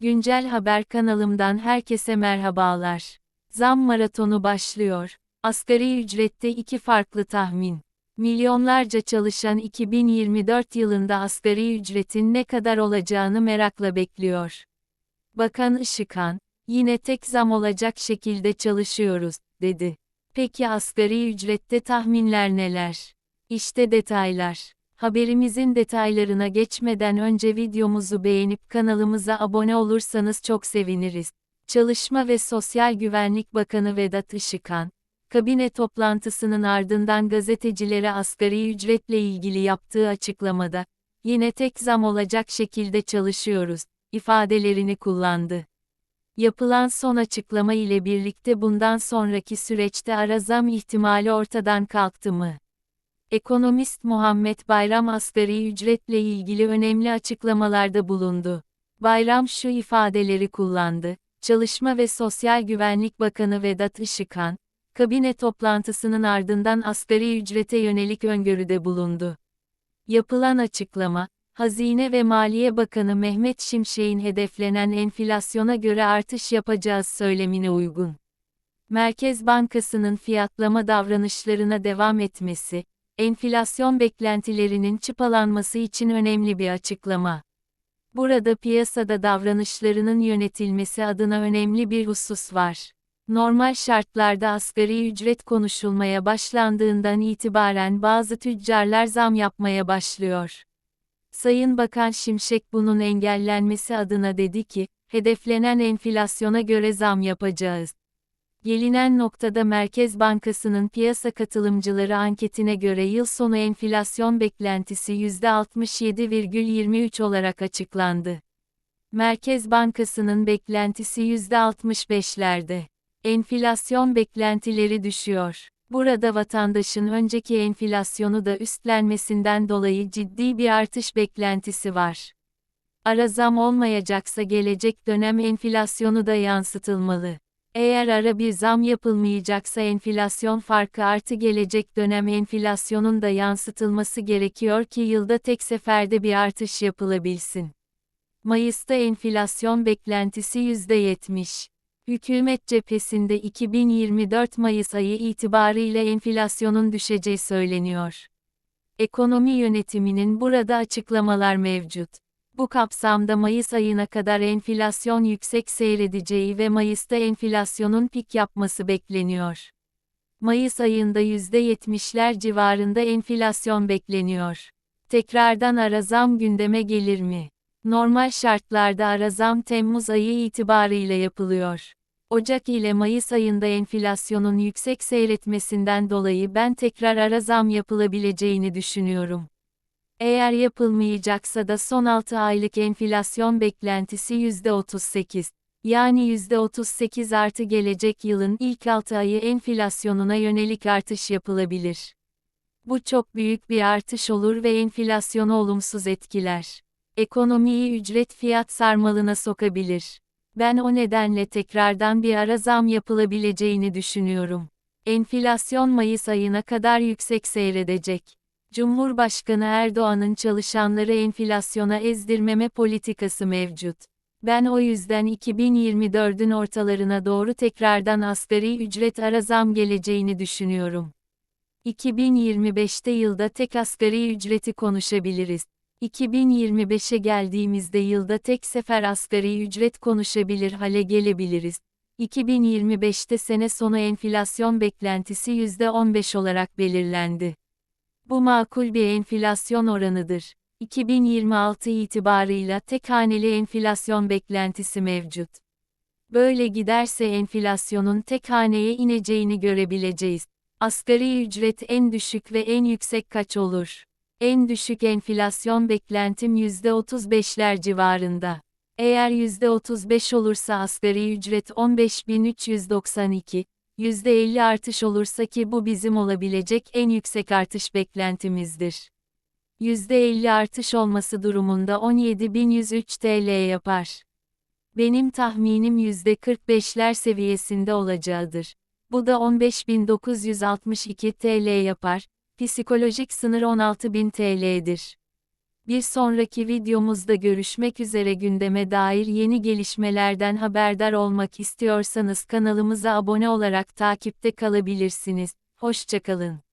Güncel Haber kanalımdan herkese merhabalar. Zam maratonu başlıyor. Asgari ücrette iki farklı tahmin. Milyonlarca çalışan 2024 yılında asgari ücretin ne kadar olacağını merakla bekliyor. Bakan Işıkhan, yine tek zam olacak şekilde çalışıyoruz, dedi. Peki asgari ücrette tahminler neler? İşte detaylar. Haberimizin detaylarına geçmeden önce videomuzu beğenip kanalımıza abone olursanız çok seviniriz. Çalışma ve Sosyal Güvenlik Bakanı Vedat Işıkhan, kabine toplantısının ardından gazetecilere asgari ücretle ilgili yaptığı açıklamada, yine tek zam olacak şekilde çalışıyoruz, ifadelerini kullandı. Yapılan son açıklama ile birlikte bundan sonraki süreçte ara zam ihtimali ortadan kalktı mı? Ekonomist Muhammed Bayram asgari ücretle ilgili önemli açıklamalarda bulundu. Bayram şu ifadeleri kullandı. Çalışma ve Sosyal Güvenlik Bakanı Vedat Işıkhan, kabine toplantısının ardından asgari ücrete yönelik öngörüde bulundu. Yapılan açıklama, Hazine ve Maliye Bakanı Mehmet Şimşek'in hedeflenen enflasyona göre artış yapacağız söylemine uygun. Merkez Bankası'nın fiyatlama davranışlarına devam etmesi, enflasyon beklentilerinin çıpalanması için önemli bir açıklama. Burada piyasada davranışlarının yönetilmesi adına önemli bir husus var. Normal şartlarda asgari ücret konuşulmaya başlandığından itibaren bazı tüccarlar zam yapmaya başlıyor. Sayın Bakan Şimşek bunun engellenmesi adına dedi ki, hedeflenen enflasyona göre zam yapacağız. Gelinen noktada Merkez Bankası'nın piyasa katılımcıları anketine göre yıl sonu enflasyon beklentisi %67,23 olarak açıklandı. Merkez Bankası'nın beklentisi %65'lerde. Enflasyon beklentileri düşüyor. Burada vatandaşın önceki enflasyonu da üstlenmesinden dolayı ciddi bir artış beklentisi var. Ara zam olmayacaksa gelecek dönem enflasyonu da yansıtılmalı. Eğer ara bir zam yapılmayacaksa enflasyon farkı artı gelecek dönem enflasyonun da yansıtılması gerekiyor ki yılda tek seferde bir artış yapılabilsin. Mayıs'ta enflasyon beklentisi %70. Hükümet cephesinde 2024 Mayıs ayı itibarıyla enflasyonun düşeceği söyleniyor. Ekonomi yönetiminin burada açıklamalar mevcut. Bu kapsamda Mayıs ayına kadar enflasyon yüksek seyredeceği ve Mayıs'ta enflasyonun pik yapması bekleniyor. Mayıs ayında %70'ler civarında enflasyon bekleniyor. Tekrardan ara zam gündeme gelir mi? Normal şartlarda ara zam Temmuz ayı itibarıyla yapılıyor. Ocak ile Mayıs ayında enflasyonun yüksek seyretmesinden dolayı ben tekrar ara zam yapılabileceğini düşünüyorum. Eğer yapılmayacaksa da son 6 aylık enflasyon beklentisi %38. Yani %38 artı gelecek yılın ilk 6 ayı enflasyonuna yönelik artış yapılabilir. Bu çok büyük bir artış olur ve enflasyonu olumsuz etkiler. Ekonomiyi ücret fiyat sarmalına sokabilir. Ben o nedenle tekrardan bir ara zam yapılabileceğini düşünüyorum. Enflasyon Mayıs ayına kadar yüksek seyredecek. Cumhurbaşkanı Erdoğan'ın çalışanları enflasyona ezdirmeme politikası mevcut. Ben o yüzden 2024'ün ortalarına doğru tekrardan asgari ücret ara zam geleceğini düşünüyorum. 2025'te yılda tek asgari ücreti konuşabiliriz. 2025'e geldiğimizde yılda tek sefer asgari ücret konuşabilir hale gelebiliriz. 2025'te sene sonu enflasyon beklentisi %15 olarak belirlendi. Bu makul bir enflasyon oranıdır. 2026 itibarıyla tek haneli enflasyon beklentisi mevcut. Böyle giderse enflasyonun tek haneye ineceğini görebileceğiz. Asgari ücret en düşük ve en yüksek kaç olur? En düşük enflasyon beklentim %35'ler civarında. Eğer %35 olursa asgari ücret 15.392, %50 artış olursa ki bu bizim olabilecek en yüksek artış beklentimizdir. %50 artış olması durumunda 17.103 TL yapar. Benim tahminim %45'ler seviyesinde olacağıdır. Bu da 15.962 TL yapar, psikolojik sınır 16.000 TL'dir. Bir sonraki videomuzda görüşmek üzere gündeme dair yeni gelişmelerden haberdar olmak istiyorsanız kanalımıza abone olarak takipte kalabilirsiniz. Hoşçakalın.